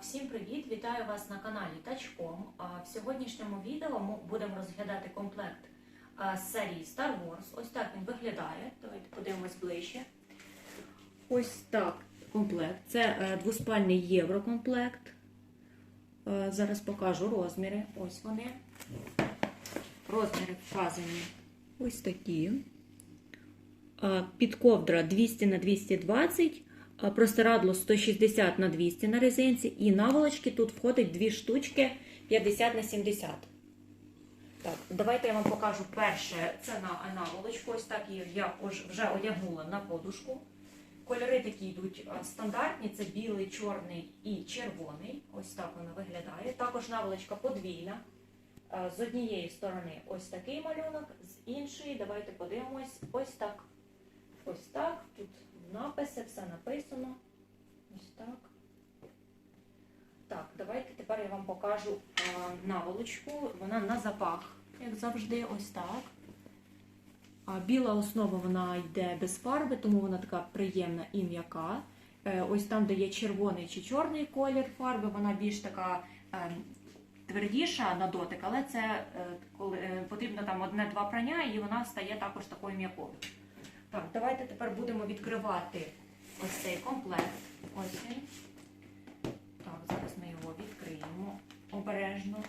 Всім привіт! Вітаю вас на каналі Тачком. В сьогоднішньому відео ми будемо розглядати комплект з серії Star Wars. Ось так він виглядає. Давайте подивимось ближче. Ось так комплект. Це е, двоспальний єврокомплект. Е, Зараз покажу розміри. Ось вони. Розміри вказані. Ось такі. А, Підковдра 200 на 220, а, простирадло 160 на 200 на резинці, і наволочки тут входить дві штучки 50 на 70. Так, давайте я вам покажу перше. Це на наволочку. Ось так я вже одягнула на подушку. Кольори такі йдуть стандартні: це білий, чорний і червоний. Ось так вона виглядає. Також наволочка подвійна. З однієї сторони ось такий малюнок, з іншої, давайте подивимось, ось так. Ось так. Тут написи, все написано. Ось так. Так, давайте тепер я вам покажу а, наволочку. Вона на запах, як завжди, ось так. А біла основа вона йде без фарби, тому вона така приємна і м'яка. Е, Ось там, де є червоний чи чорний колір фарби, вона більш така е, твердіша на дотик, але це е, коли е, потрібно там одне-два прання, і вона стає також такою м'якою. Так, давайте тепер будемо відкривати ось цей комплект. Ось він. Так, зараз ми його відкриємо обережно.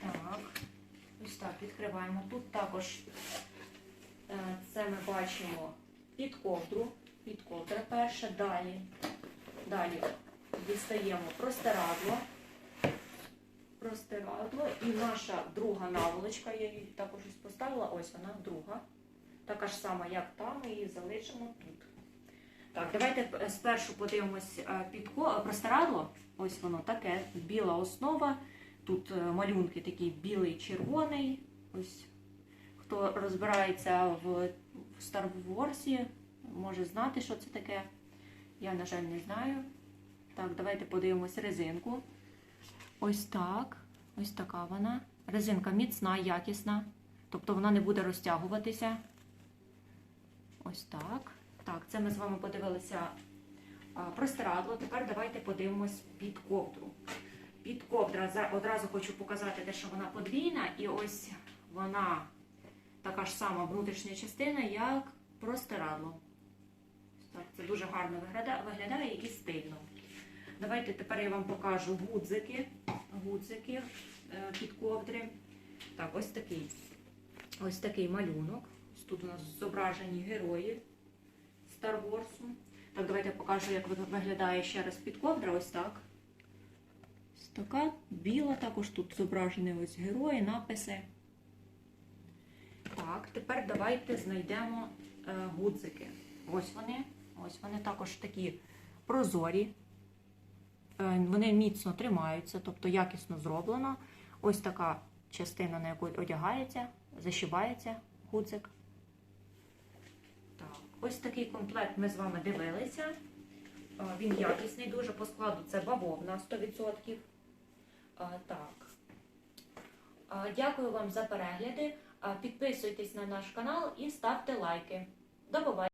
Так, ось так, відкриваємо. Тут також е, це ми бачимо під ковдру. Під ковдра перша, далі. Далі дістаємо простирадло. Простирадло. І наша друга наволочка, я її також поставила, ось вона друга. Така ж сама, як там, ми її залишимо тут. Так, давайте спершу подивимось е, під простирадло. Ось воно таке, біла основа. Тут е, малюнки такі білий, червоний. Ось хто розбирається в Star Wars, може знати, що це таке. Я, на жаль, не знаю. Так, давайте подивимось резинку. Ось так. Ось така вона. Резинка міцна, якісна. Тобто вона не буде розтягуватися. Ось так. Так, це ми з вами подивилися простирадло. Тепер давайте подивимось під ковдру. Під ковдра одразу хочу показати те, що вона подвійна, і ось вона така ж сама внутрішня частина, як простирадло. Так, це дуже гарно виглядає, і стильно. Давайте тепер я вам покажу гудзики. Гудзики е, під ковдри. Так, ось такий. Ось такий малюнок. Ось тут у нас зображені герої Star Wars. Так, давайте я покажу, як виглядає ще раз під ковдра. Ось так. Ось така біла, також тут зображені ось герої, написи. Так, тепер давайте знайдемо е, гудзики. Ось вони. Ось вони також такі прозорі. Е, Вони міцно тримаються, тобто якісно зроблено. Ось така частина, на яку одягається, зашивається гудзик. Так, ось такий комплект ми з вами дивилися. Е, Він якісний, дуже по складу це бавовна 100%. Е, Так. Дякую вам за перегляди. Підписуйтесь на наш канал і ставте лайки. До побачення!